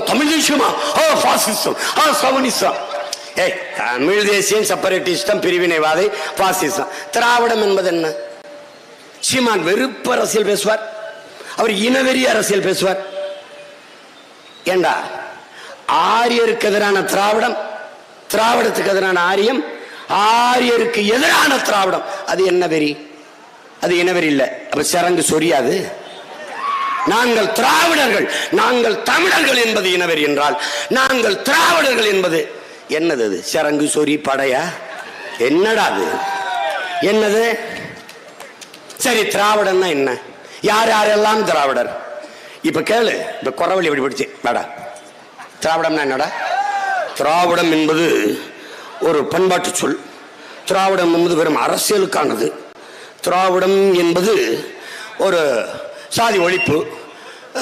தமிழ் தேசியமா ஆ பாசிசம் ஆ சவனிசம் ஏய் தமிழ் தேசியம் செப்பரேட்டிஸ்டம் பிரிவினைவாதை பாசிசம் திராவிடம் என்பது என்ன? சீமான் வெறுப்பு அரசியல் பேசுவார். அவர் இனவெறி அரசியல் பேசுவார். ஏண்டா? ஆரியருக்கு எதிரான திராவிடம் திராவிடத்துக்கு எதிரான ஆரியம் ஆரியருக்கு எதிரான திராவிடம். அது என்ன வெறி? அது இனவெறி இல்லை. அப்ப சரங்கு சொரியாது. நாங்கள் திராவிடர்கள் நாங்கள் தமிழர்கள் என்பது இனவர் என்றால் நாங்கள் திராவிடர்கள் என்பது என்னது அது? சரங்கு சொறி படையா? என்னடா அது? என்னது? சரி திராவிடன்னா என்ன? யார் யாரெல்லாம் திராவிடர்? இப்ப கேளு இப்ப குறவழி எப்படி படிச்சு வாடா. திராவிடம்னா என்னடா? திராவிடம் என்பது ஒரு பண்பாட்டு சொல். திராவிடம் என்பது வெறும் அரசியலுக்கானது. திராவிடம் என்பது ஒரு சாதி ஒழிப்பு.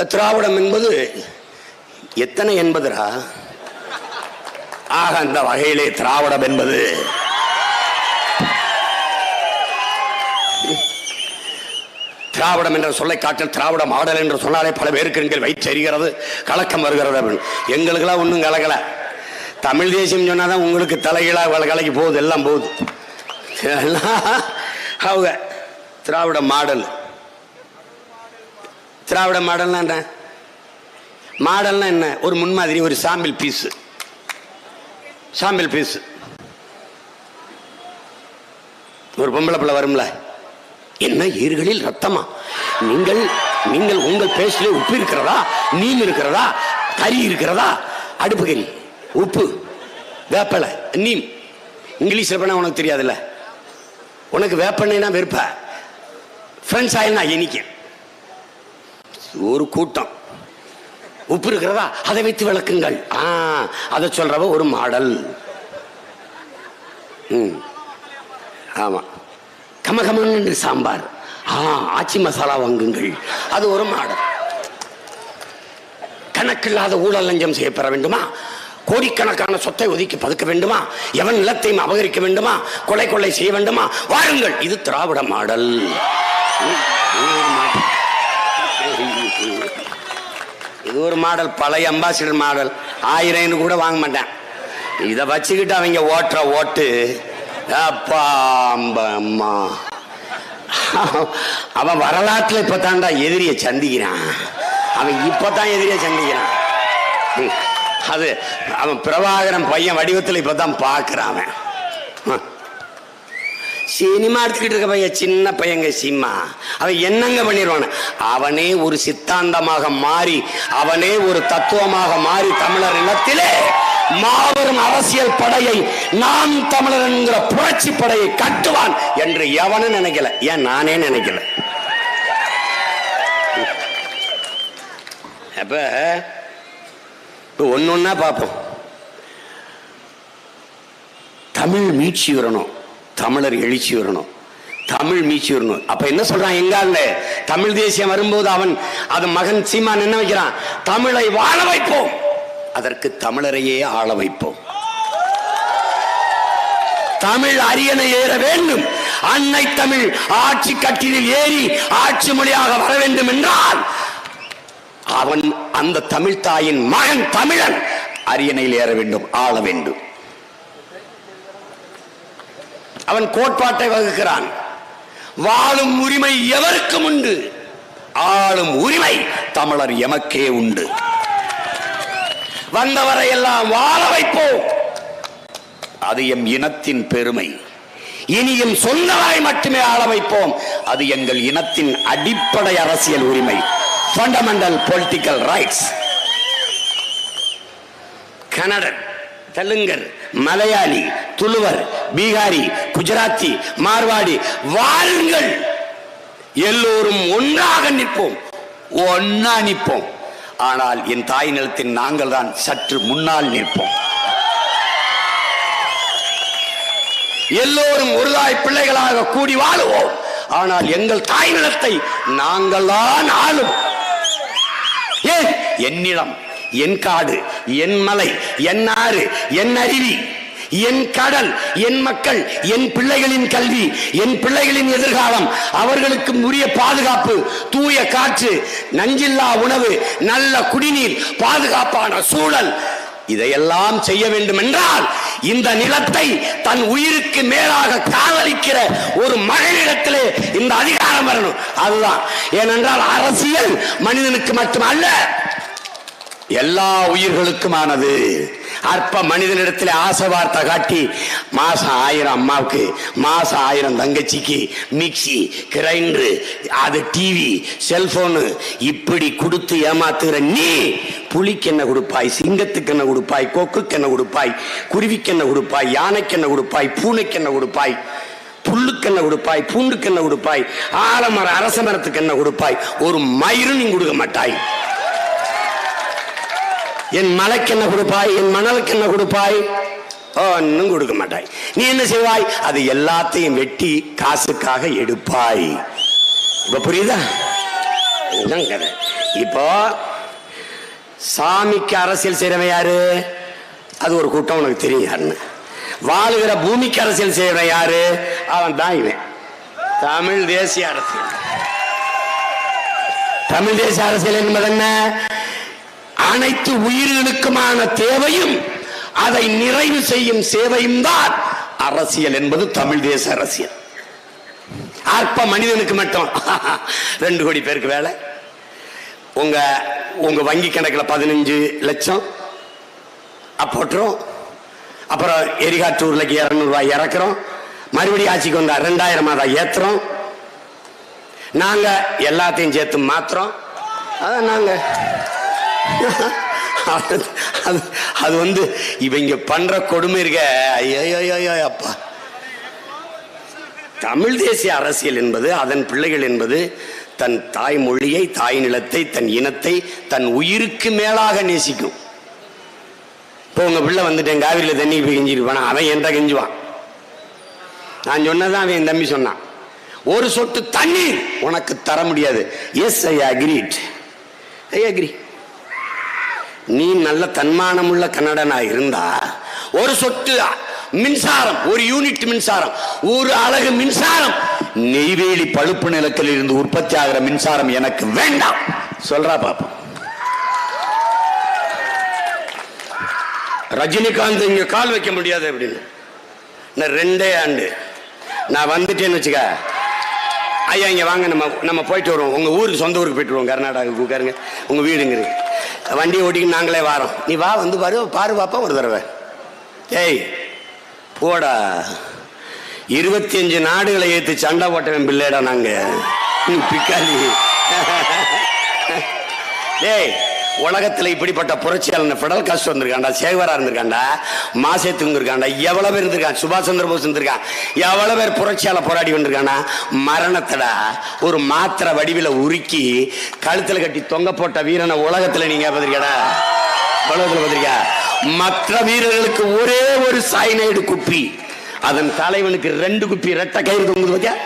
திராவிடம் என்பது எத்தனை என்பதுடா ஆக அந்த வகையிலே திராவிடம் என்பது. திராவிடம் என்ற சொல்லை காட்டில் திராவிட மாடல் என்று சொன்னாலே பல பேருக்கு எங்கள் வயிற்றெறிகிறது கலக்கம் வருகிறது அப்படின்னு எங்களுக்கெல்லாம் ஒன்றும் கலக்கல. தமிழ் தேசியம் சொன்னாதான் உங்களுக்கு தலைகீழா கலைக்கு போகுது எல்லாம் போகுது. எல்லாம் அவங்க திராவிட மாடல் திராவிட மாடல்னா என்ன? மாடல்னா என்ன? ஒரு முன்மாதிரி ஒரு சாம்பிள் பீஸ் சாம்பிள் பீஸ் ஒரு பொம்பளை பிள்ளை வரும்ல? என்ன ஈர்களில் ரத்தமா? நீங்கள் நீங்கள் உங்கள் பேஸ்ட்ல உப்பு இருக்கிறதா? நீம் இருக்கிறதா? கறி இருக்கிறதா? அடுப்பு கறி. உப்பு. வேப்பலை. நீம். இங்கிலீஷ்ல பண்ண உனக்கு தெரியாதுல்ல? உனக்கு வேப்பெண்ணெய்னா வெறுப்ப. ஃப்ரெண்ட்ஸ் ஆயில்னா இனிக்க ஒரு கூட்டம். உப்பு இருக்கிறதா? அதை வைத்து விளக்குங்கள். ஆ அதை சொல்றவ ஒரு மாடல். ம். ஆமா. கமகமன்னு சாம்பார். ஆ ஆச்சி மசாலா வாங்குங்கள். அது ஒரு மாடல். கணக்கில்லாத ஊழல் லஞ்சம் செய்யப்பெற வேண்டுமா? கோடிக்கணக்கான சொத்தை ஒதுக்கி பதுக்க வேண்டுமா? எவன் நிலத்தையும் அபகரிக்க வேண்டுமா? கொலை கொள்ளை செய்ய வேண்டுமா? வாருங்கள். இது திராவிட மாடல் ம், இது ஒரு மாடல். பழைய அம்பாசிடர் மாடல். ஆயிரம் கூட வாங்க மாட்டேன். இதை வச்சுக்கிட்டு அவங்க ஓட்டுற ஓட்டு. அப்பா அம்மா. அவன் வரலாற்றுல இப்பதான்டா எதிரியை சந்திக்கிறான். அவன் இப்போ தான் எதிரியை சந்திக்கிறான். ம். அது அவன் பிரபாகரன் பையன் வடிவத்தில் இப்பதான் பார்க்குறான் அவன். சினிமா எடுத்துக்கிட்டு இருக்க பையன் சின்ன பையங்க சினிமா அவன் என்னங்க பண்ணிடுவான் அவனே ஒரு சித்தாந்தமாக மாறி அவனே ஒரு தத்துவமாக மாறி தமிழர் இல்லத்திலே மாபெரும் அரசியல் படையை நாம் தமிழர் என்கிற புரட்சி படையை கட்டுவான் என்று எவனும் நினைக்கல. ஏன் நானே நினைக்கல? அப்ப இப்போ ஒன்று ஒன்றா பார்ப்போம். தமிழ் மீட்சி வரணும். தமிழர் எழுச்சி வரணும். தமிழ் மீச்சி வரணும். அப்ப என்ன சொல்றான் எங்கால தமிழ் தேசியம் வரும்போது அவன் அது மகன் சீமான் என்ன வைக்கிறான்? தமிழை வாழ வைப்போம். அதற்கு தமிழரையே ஆள வைப்போம். தமிழ் அரியணை ஏற வேண்டும். அன்னை தமிழ் ஆட்சி கட்டிலில் ஏறி ஆட்சி மொழியாக வர வேண்டும் என்றால் அவன் அந்த தமிழ் தாயின் மகன் தமிழன் அரியணையில் ஏற வேண்டும் ஆள வேண்டும். அவன் கோட்பாட்டை வகுக்கிறான். வாழும் உரிமை எவருக்கும் உண்டு? ஆளும் உரிமை தமிழர் எமக்கே உண்டு. வந்தவரை எல்லாம் வாழ வைப்போம். அது எம் இனத்தின் பெருமை. இனியும் சொந்தமாய் மட்டுமே ஆள வைப்போம். அது எங்கள் இனத்தின் அடிப்படை அரசியல் உரிமை. ஃபண்டமெண்டல் பொலிட்டிக்கல் ரைட்ஸ் கன்னடன் தெலுங்கர் மலையாளி துளுவர் பீகாரி குஜராத்தி மார்வாடி வாருங்கள். எல்லோரும் ஒன்றாக நிற்போம். ஒன்னா நிற்போம். ஆனால் என் தாய் நிலத்தின் நாங்கள் தான் சற்று முன்னால் நிற்போம். எல்லோரும் ஒருதாய் பிள்ளைகளாக கூடி வாழுவோம். ஆனால் எங்கள் தாய் நிலத்தை நாங்கள் தான் ஆளும். ஏன்? என்னிடம் என் காடு என் மலை என் ஆறு என் அருவி என் கடல் என் மக்கள் என் பிள்ளைகளின் கல்வி என் பிள்ளைகளின் எதிர்காலம் அவர்களுக்கு உரிய பாதுகாப்பு தூய காற்று நஞ்சில்லா உணவு நல்ல குடிநீர் பாதுகாப்பான சூழல். இதையெல்லாம் செய்ய வேண்டும் என்றால் இந்த நிலத்தை தன் உயிருக்கு மேலாக காதலிக்கிற ஒரு மகளிடத்திலே இந்த அதிகாரம் வரணும். அதுதான். ஏனென்றால் அரசியல் மனிதனுக்கு மட்டுமல்ல எல்லா உயிர்களுக்குமானது. அற்ப மனிதனிடத்தில் ஆசை வார்த்தை காட்டி மாசம் ஆயிரம் அம்மாவுக்கு மாசம் ஆயிரம் தங்கச்சிக்கு மிக்சி கிரைண்டரு அது டிவி செல்போனு இப்படி கொடுத்து ஏமாத்துகிற நீ புலிக்கு என்ன கொடுப்பாய் சிங்கத்துக்கு என்ன கொடுப்பாய் கொக்குக்கு என்ன கொடுப்பாய் குருவிக்கு என்ன கொடுப்பாய் யானைக்கு என்ன கொடுப்பாய் பூனைக்கு என்ன கொடுப்பாய் புல்லுக்கு என்ன கொடுப்பாய் பூண்டுக்கு என்ன கொடுப்பாய் ஆலமர அரச மரத்துக்கு என்ன கொடுப்பாய் ஒரு மயிரும் நீ கொடுக்க மாட்டாய். என் மலைக்கு என்ன கொடுப்பாய்? என் மணலுக்கு என்ன கொடுப்பாய்? ஒன்னும் கொடுக்க மாட்டாய். நீ என்ன செய்வாய்? அது எல்லாத்தையும் வெட்டி காசுக்காக எடுப்பாய். இப்ப புரியுதா? இதுதான் கதை இப்போ சாமிக்கு அரசியல் செய்யறவன் யாரு? அது ஒரு கூட்டம் உனக்கு தெரியும் யாருன்னு. வாழுகிற பூமிக்கு அரசியல் செய்யறவன் யாரு? அவன் தான் இவன். தமிழ் தேசிய அரசியல். தமிழ் தேசிய அரசியல் என்பது என்ன? அனைத்து உயிர்களுக்குமான தேவையும் அதை நிறைவு செய்யும் சேவையும் தான் அரசியல் என்பது தமிழ் தேச அரசியல். அற்ப மனிதனுக்கு மட்டும். ரெண்டு கோடி பேருக்கு வேலை. உங்க உங்க வங்கி கணக்கில் பதினஞ்சு லட்சம். போட்டுரும் அப்புறம் எரிகாட்டு உருளைக்கு இறக்குறோம். மறுபடியும் ஆட்சிக்கு வந்தா ரெண்டாயிரம் தான் ஏத்துறோம். நாங்க எல்லாத்தையும் சேர்த்து மாத்துறோம். அதான் நாங்க. அது அது- வந்து இவங்க பண்ற கொடுமை இருக்க. ஐயோ அப்பா தமிழ் தேசிய அரசியல் என்பது அதன் பிள்ளைகள் என்பது தன் தாய் மொழியை தாய் நிலத்தை தன் இனத்தை தன் உயிருக்கு மேலாக நேசிக்கும். இப்போ உங்க பிள்ளை வந்துட்டேன் காவிரியில் தண்ணி போய் கெஞ்சிருப்பானா அவன் என்ற கெஞ்சுவான்? நான் சொன்னதான் அவன் என் தம்பி சொன்னான். ஒரு சொட்டு தண்ணீர் உனக்கு தர முடியாது. Yes I agreed I agree நீ நல்ல தன்மானமுள்ள கன்னடனா இருந்தா ஒரு சொட்டு மின்சாரம் ஒரு யூனிட் மின்சாரம் ஒரு அழகு மின்சாரம் நெய்வேலி பழுப்பு நிலத்தில் இருந்து உற்பத்தி ஆகிற மின்சாரம் எனக்கு வேண்டாம். சொல்றா பாப்போம். ரஜினிகாந்த் இங்க கால் வைக்க முடியாது அப்படின்னு. நான் ரெண்டே ஆண்டு. நான் வந்துட்டேன்னு வச்சுக்க ஐயா இங்க வாங்க நம்ம நம்ம போயிட்டு வருவோம். உங்க ஊருக்கு சொந்த ஊருக்கு போயிட்டு வருவோம். கர்நாடகாவுக்கு உட்காருங்க உங்க வீடுங்க வண்டியை ஓட்டிக்கிட்டு நாங்களே வாரோம். நீ வா வந்து பாரு பாரு பாப்பா ஒரு தடவை. ஏய் போடா. இருபத்தி அஞ்சு நாடுகளை ஏத்து சண்டை போட்டவன் பிள்ளைடா நாங்க. நீ பிக்காளி. உலகத்தில் இப்படிப்பட்ட புரட்சியாளன் ஃபெடல் காஸ்ட் வந்திருக்காண்டா சேவரா இருந்திருக்காண்டா மாசேத்து இருக்காண்டா எவ்வளோ பேர் இருந்திருக்கான் சுபாஷ் சந்திர போஸ் இருந்திருக்கான் எவ்வளோ பேர் புரட்சியால போராடி வந்திருக்கானா? மரணத்தடா ஒரு மாத்திரை வடிவில் உருக்கி கழுத்தில் கட்டி தொங்க போட்ட வீரனை உலகத்தில் நீங்கள் பார்த்துருக்கடா உலகத்தில் பார்த்துருக்கா மற்ற வீரர்களுக்கு ஒரே ஒரு சைனைடு குப்பி. அதன் தலைவனுக்கு ரெண்டு குப்பி ரெட்டை கயிறு தொங்குது பார்த்தியா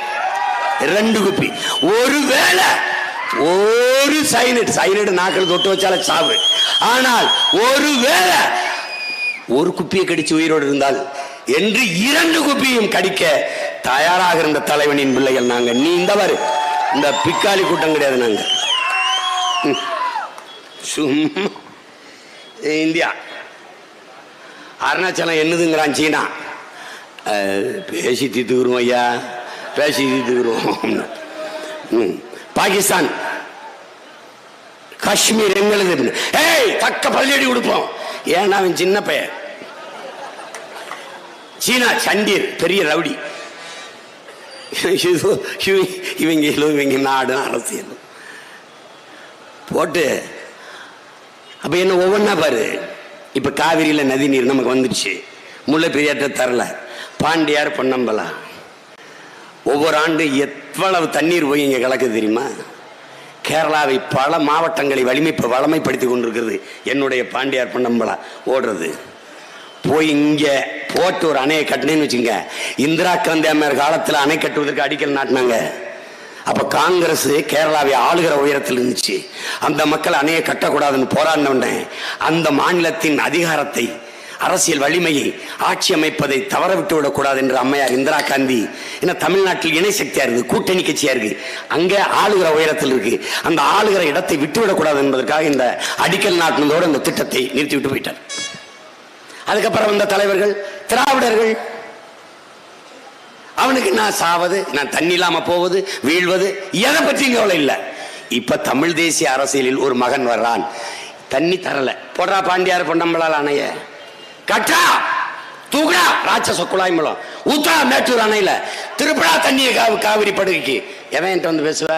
ரெண்டு குப்பி. ஒருவேளை ஒரு சைனட் சைனட் நாக்கில் தொட்டு வச்சால சாவு. ஆனால் ஒருவேளை ஒரு குப்பியை கடிச்சு உயிரோடு இருந்தால் என்று இரண்டு குப்பியும் கடிக்க தயாராக இருந்த தலைவனின் பிள்ளைகள் நாங்க. நீ இந்த பாரு இந்த பிக்காலி கூட்டம் கிடையாது நாங்க. ம். சும்மா. இந்தியா. அருணாச்சலம் என்னதுங்கிறான் சீனா. பேசி தீத்துக்குருவோம் ஐயா பேசி தீத்துக்குருவோம் பாகிஸ்தான். காஷ்மீர் எங்களுது ஏய் தக்க பள்ளியடி கொடுப்போம். ஏன்னா அவன் சின்ன பையன். சீனா சண்டீர் பெரிய ரவுடி. இவங்க இவங்க இவங்க நாடு அரசியல். போட்டு அப்ப என்ன ஒவ்வொன்றா பாரு. இப்ப காவிரியில நதி நீர் நமக்கு வந்துடுச்சு. முல்லை பெரியாற்ற தரல. பாண்டியார் பொன்னம்பலா ஒவ்வொரு ஆண்டு எவ்வளவு தண்ணீர் போய் இங்க கலக்கு தெரியுமா? கேரளாவை பல மாவட்டங்களை வலிமை வளமைப்படுத்தி கொண்டிருக்கிறது என்னுடைய பாண்டியார் பொன்னம்பலா. ஓடுறது. போய் இங்கே போட்டு ஒரு அணையை கட்டினேன்னு வச்சுங்க. இந்திரா காந்தி அம்மையார் காலத்தில் அணை கட்டுவதற்கு அடிக்கல் நாட்டினாங்க. அப்போ காங்கிரஸ் கேரளாவை ஆளுகிற உயரத்தில் இருந்துச்சு. அந்த மக்கள் அணையை கட்டக்கூடாதுன்னு போராடின அந்த மாநிலத்தின் அதிகாரத்தை அரசியல் வலிமையை ஆட்சி அமைப்பதை தவற விட்டு விடக்கூடாது என்று அம்மையார் இந்திரா காந்தி ஏன்னா தமிழ்நாட்டில் இணை சக்தியா இருக்கு கூட்டணி கட்சியா இருக்கு அங்கே ஆளுகிற உயரத்தில் இருக்கு. அந்த ஆளுகிற இடத்தை விட்டு விடக்கூடாது என்பதற்காக இந்த அடிக்கல் நாட்டினதோடு இந்த திட்டத்தை நிறுத்தி விட்டு போயிட்டார். அதுக்கப்புறம் வந்த தலைவர்கள் திராவிடர்கள். அவனுக்கு நான் சாவது நான் தண்ணி இல்லாம போவது வீழ்வது எதை பற்றியும் கவலை இல்லை. இப்ப தமிழ் தேசிய அரசியலில் ஒரு மகன் வர்றான். தண்ணி தரல. போடுறா பாண்டியார் பொன்னம்பலால் அணைய. கட்டா தூக்குடா ராட்சச குழாய் மூலம் ஊத்தா மேட்டூர் அணையில. திருப்படா தண்ணியை காவிரி படுகைக்கு எவன் என்கிட்ட வந்து பேசுவ?